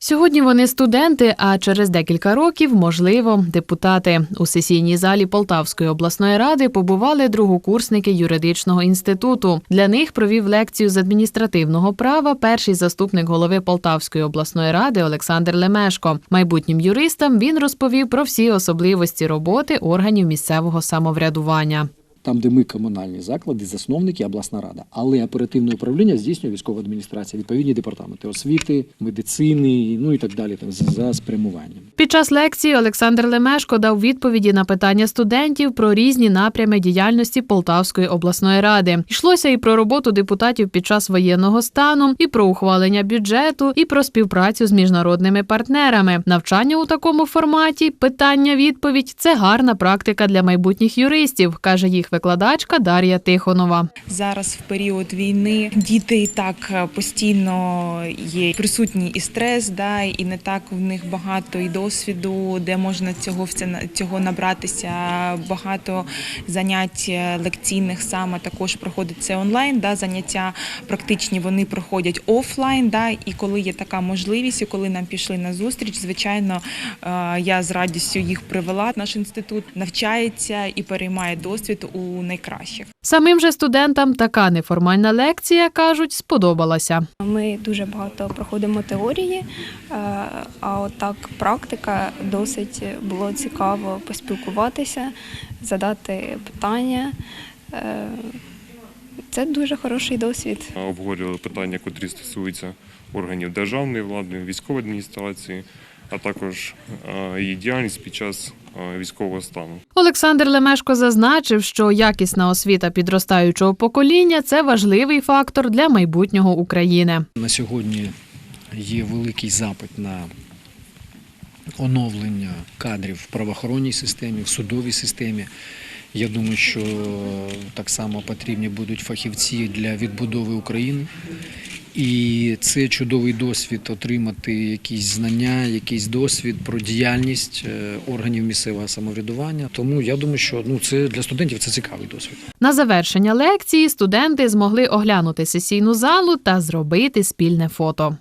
Сьогодні вони студенти, а через декілька років, можливо, депутати. У сесійній залі Полтавської обласної ради побували другокурсники юридичного інституту. Для них провів лекцію з адміністративного права перший заступник голови Полтавської обласної ради Олександр Лемешко. Майбутнім юристам він розповів про всі особливості роботи органів місцевого самоврядування. Там, де ми комунальні заклади, засновники, обласна рада, але оперативне управління здійснює військова адміністрація, відповідні департаменти освіти, медицини, ну і так далі, там за- спрямуванням. Під час лекції Олександр Лемешко дав відповіді на питання студентів про різні напрями діяльності Полтавської обласної ради. Йшлося і про роботу депутатів під час воєнного стану, і про ухвалення бюджету, і про співпрацю з міжнародними партнерами. Навчання у такому форматі питання-відповідь це гарна практика для майбутніх юристів, каже їх викладачка Дар'я Тихонова. Зараз в період війни діти так е, постійно є присутній і стрес, да, і не так в них багато і досвіду, де можна цього цього набратися. Багато занять е, лекційних саме також проходить це онлайн. Да, заняття практичні вони проходять офлайн. Да, і коли є така можливість, і коли нам пішли на зустріч, звичайно, е, я з радістю їх привела. Наш інститут навчається і переймає досвід найкращих. Самим же студентам така неформальна лекція кажуть сподобалася. Ми дуже багато проходимо теорії, е, а от так практика досить було цікаво поспілкуватися, задати питання. Е, Це дуже хороший досвід. обговорювали питання, котрі стосуються органів державної влади, військової адміністрації, а також е, її діяльність під час військового стану. Олександр Лемешко зазначив, що якісна освіта підростаючого покоління це важливий фактор для майбутнього України. На сьогодні є великий запит на оновлення кадрів в правоохоронній системі, в судовій системі. Я думаю, що так само потрібні будуть фахівці для відбудови України. І це чудовий досвід отримати якісь знання, якийсь досвід про діяльність е, органів місцевого самоврядування. Тому я думаю, що ну це для студентів це цікавий досвід. На завершення лекції студенти змогли оглянути сесійну залу та зробити спільне фото.